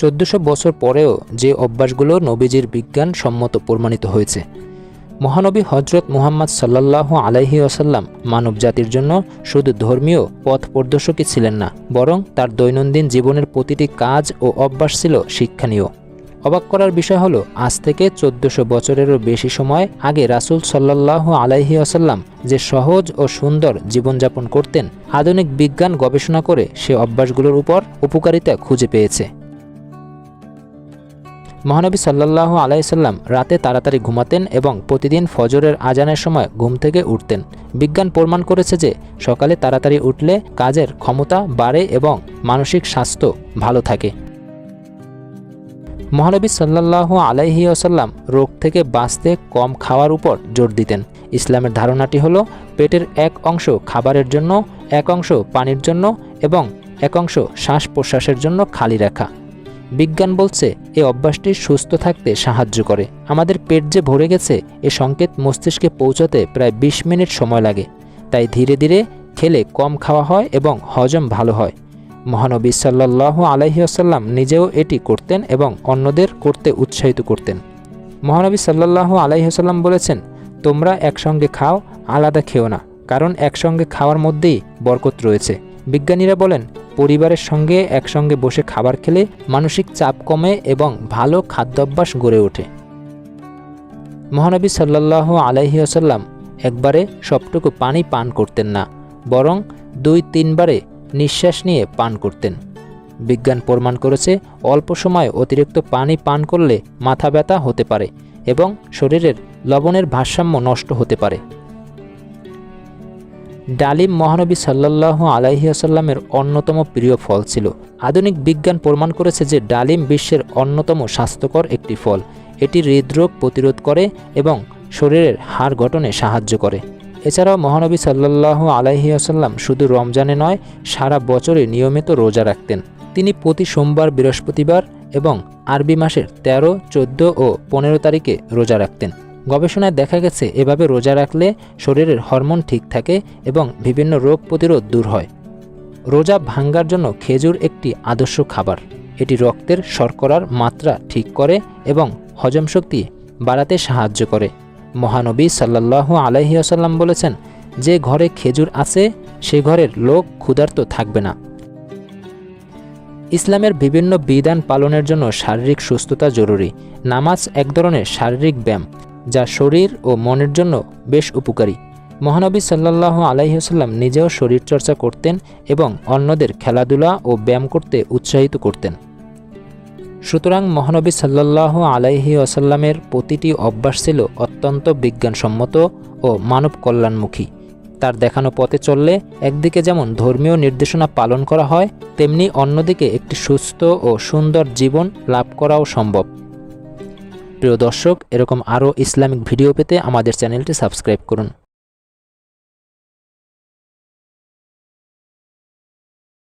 চোদ্দশো বছর পরেও যে অভ্যাসগুলো নবীজির বিজ্ঞান সম্মত প্রমাণিত হয়েছে। মহানবী হজরত মুহাম্মদ সাল্লাহ আলাইহি আসাল্লাম মানব জাতির জন্য শুধু ধর্মীয় পথ প্রদর্শকই ছিলেন না, বরং তার দৈনন্দিন জীবনের প্রতিটি কাজ ও অভ্যাস ছিল শিক্ষণীয়। অবাক করার বিষয় হলো, আজ থেকে চোদ্দশো বছরেরও বেশি সময় আগে রাসূল সাল্লাহ আলাইহি আসাল্লাম যে সহজ ও সুন্দর জীবনযাপন করতেন, আধুনিক বিজ্ঞান গবেষণা করে সে অভ্যাসগুলোর উপর উপকারিতা খুঁজে পেয়েছে। মহানবী সাল্লাহ আলাইসাল্লাম রাতে তাড়াতাড়ি ঘুমাতেন এবং প্রতিদিন ফজরের আজানের সময় ঘুম থেকে উঠতেন। বিজ্ঞান প্রমাণ করেছে যে সকালে তাড়াতাড়ি উঠলে কাজের ক্ষমতা বাড়ে এবং মানসিক স্বাস্থ্য ভালো থাকে। মহানবী সাল্লাহ আলাইহি আসাল্লাম রোগ থেকে বাঁচতে কম খাওয়ার উপর জোর দিতেন। ইসলামের ধারণাটি হলো, পেটের এক অংশ খাবারের জন্য, এক অংশ পানির জন্য এবং এক অংশ শ্বাস প্রশ্বাসের জন্য খালি রাখা। বিজ্ঞান বলছে এই অভ্যাসটি সুস্থ থাকতে সাহায্য করে। আমাদের পেট যে ভরে গেছে, এ সংকেত মস্তিষ্কে পৌঁছাতে প্রায় ২০ মিনিট সময় লাগে। তাই ধীরে ধীরে খেলে কম খাওয়া হয় এবং হজম ভালো হয়। মহানবী সাল্লাহ আলহিহাসাল্লাম নিজেও এটি করতেন এবং অন্যদের করতে উৎসাহিত করতেন। মহানবী সাল্লাহ আলহিহাসাল্লাম বলেছেন, তোমরা একসঙ্গে খাও, আলাদা খেও না, কারণ একসঙ্গে খাওয়ার মধ্যেই বরকত রয়েছে। বিজ্ঞানীরা বলেন পরিবারের সঙ্গে একসঙ্গে বসে খাবার খেলে মানসিক চাপ কমে এবং ভালো খাদ্যাভ্যাস গড়ে ওঠে। মহানবী সাল্লাহ আলাইহিয়াসাল্লাম একবারে সবটুকু পানি পান করতেন না, বরং দুই তিনবারে নিঃশ্বাস নিয়ে পান করতেন। বিজ্ঞান প্রমাণ করেছে, অল্প সময় অতিরিক্ত পানি পান করলে মাথা ব্যথা হতে পারে এবং শরীরের লবণের ভারসাম্য নষ্ট হতে পারে। ডালিম মহানবী সাল্লাহ আলাইহিয়াসাল্লামের অন্যতম প্রিয় ফল ছিল। আধুনিক বিজ্ঞান প্রমাণ করেছে যে ডালিম বিশ্বের অন্যতম স্বাস্থ্যকর একটি ফল। এটি হৃদরোগ প্রতিরোধ করে এবং শরীরের হাড় গঠনে সাহায্য করে। এছাড়াও মহানবী সাল্লাহ আলাইহিয়াসাল্লাম শুধু রমজানে নয়, সারা বছরে নিয়মিত রোজা রাখতেন। তিনি প্রতি সোমবার, বৃহস্পতিবার এবং আরবি মাসের তেরো, চোদ্দ ও পনেরো তারিখে রোজা রাখতেন। গবেষণায় দেখা গেছে, এভাবে রোজা রাখলে শরীরের হরমোন ঠিক থাকে এবং বিভিন্ন রোগ প্রতিরোধ দূর হয়। রোজা ভাঙ্গার জন্য খেজুর একটি আদর্শ খাবার। এটি রক্তের শর্করার মাত্রা ঠিক করে এবং হজম শক্তি বাড়াতে সাহায্য করে। মহানবী সাল্লাহ আলহিয়াসাল্লাম বলেছেন, যে ঘরে খেজুর আছে, সে ঘরের লোক ক্ষুধার্ত থাকবে না। ইসলামের বিভিন্ন বিধান পালনের জন্য শারীরিক সুস্থতা জরুরি। নামাজ এক ধরনের শারীরিক ব্যায়াম। যা শরীর ও মনের জন্য বেশ উপকারী। মহানবী সাল্লাহ আলাইসাল্লাম নিজেও শরীরচর্চা করতেন এবং অন্যদের খেলাধুলা ও ব্যায়াম করতে উৎসাহিত করতেন। সুতরাং মহানবী সাল্লাহ আলাইহি আসাল্লামের প্রতিটি অভ্যাস ছিল অত্যন্ত বিজ্ঞানসম্মত ও মানব কল্যাণমুখী। তার দেখানো পথে চললে একদিকে যেমন ধর্মীয় নির্দেশনা পালন করা হয়, তেমনি অন্যদিকে একটি সুস্থ ও সুন্দর জীবন লাভ করাও সম্ভব। প্রিয় দর্শক এরকম আরও ইসলামিক ভিডিও পেতে আমাদের চ্যানেলটি সাবস্ক্রাইব করুন।